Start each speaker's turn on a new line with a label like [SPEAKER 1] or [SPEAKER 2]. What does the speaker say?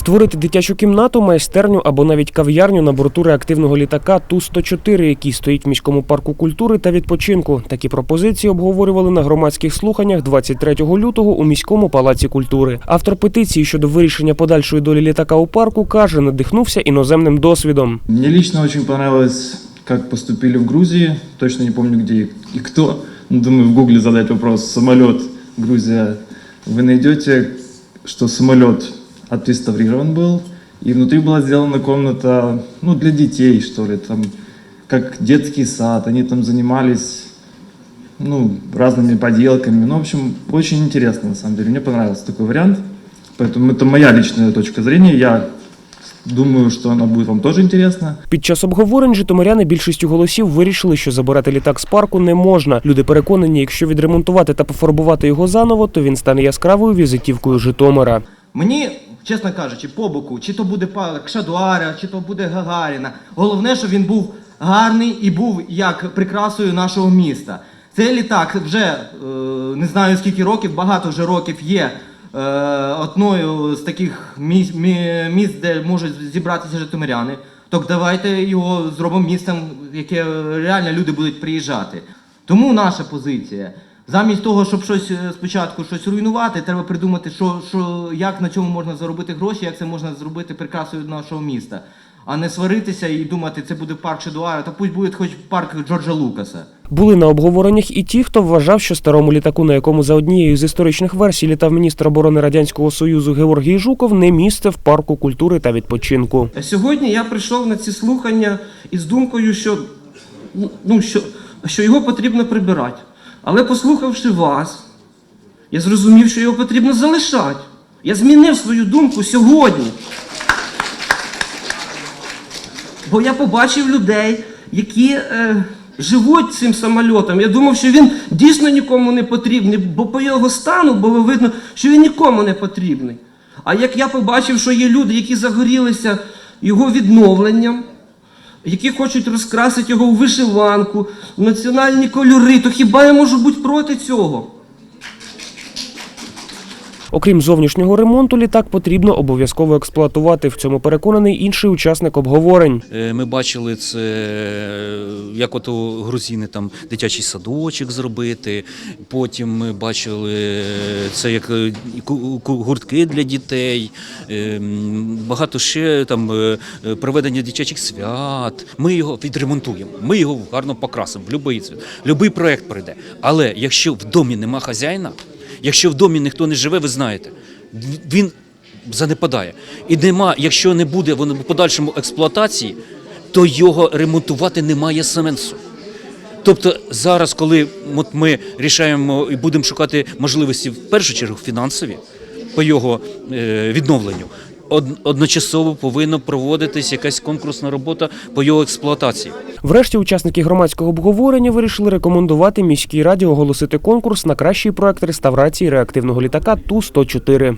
[SPEAKER 1] Створити дитячу кімнату, майстерню або навіть кав'ярню на борту реактивного літака Ту-104, який стоїть в міському парку культури та відпочинку. Такі пропозиції обговорювали на громадських слуханнях 23 лютого у міському палаці культури. Автор петиції щодо вирішення подальшої долі літака у парку каже, надихнувся іноземним досвідом.
[SPEAKER 2] Мне лично очень понравилось, как поступили в Грузии. Точно не помню, где и кто. Ну, думаю, в гугле задать вопрос «самолет Грузия». Вы найдете, что самолет отреставрирован был, и внутри была сделана комната, ну, для детей, что ли, там, как детский сад. Они там занимались, ну, разными поделками. Ну, в общем, очень интересно, на самом деле. Мне понравился такой вариант. Поэтому это моя личная точка зрения. Я думаю, что она будет вам тоже интересна.
[SPEAKER 1] Під час обговорень житомиряни більшістю голосів вирішили, що забирати літак з парку не можна. Люди переконані, якщо відремонтувати та пофарбувати його заново, то він стане яскравою візитівкою Житомира.
[SPEAKER 3] Мені, чесно кажучи, по боку, чи то буде парк Шадуара, чи то буде Гагаріна. Головне, щоб він був гарний і був як прикрасою нашого міста. Цей літак вже е, не знаю скільки років, багато вже років є е, одною з таких місць, де можуть зібратися житомиряни. Так давайте його зробимо містом, яке реально люди будуть приїжджати. Тому наша позиція. Замість того, щоб щось е, спочатку щось руйнувати, треба придумати, що, що, як на цьому можна заробити гроші, як це можна зробити прикрасою нашого міста. А не сваритися і думати, це буде парк Шедуара, та пусть буде хоч парк Джорджа Лукаса.
[SPEAKER 1] Були на обговореннях і ті, хто вважав, що старому літаку, на якому за однією з історичних версій літав міністр оборони радянського союзу Георгій Жуков, не місце в парку культури та відпочинку.
[SPEAKER 4] Сьогодні я прийшов на ці слухання із думкою, що, ну, що, що його потрібно прибирати. Але послухавши вас, я зрозумів, що його потрібно залишати. Я змінив свою думку сьогодні. Бо я побачив людей, які е, живуть цим самольотом. Я думав, що він дійсно нікому не потрібний, бо по його стану було видно, що він нікому не потрібний. А як я побачив, що є люди, які загорілися його відновленням, які хочуть розкрасити його у вишиванку, в національні кольори, то хіба я можу бути проти цього?
[SPEAKER 1] Окрім зовнішнього ремонту, літак потрібно обов'язково експлуатувати. В цьому переконаний інший учасник обговорень.
[SPEAKER 5] Е, Ми бачили це, як от у грузини там дитячий садочок зробити. Потім ми бачили е, це як е, гуртки для дітей, багато ще там проведення дитячих свят. Ми його відремонтуємо, ми його гарно покрасимо в цвіт. Будь-який проект прийде. Але якщо в домі нема хазяїна, якщо в домі ніхто не живе, ви знаєте, він занепадає. І нема, якщо не буде в подальшому експлуатації, то його ремонтувати немає сенсу. Тобто зараз, коли от ми рішаємо і будемо шукати можливості в першу чергу фінансові по його е, відновленню, од- одночасово повинна проводитись якась конкурсна робота по його експлуатації.
[SPEAKER 1] Врешті учасники громадського обговорення вирішили рекомендувати міській раді оголосити конкурс на кращий проект реставрації реактивного літака Ту-104.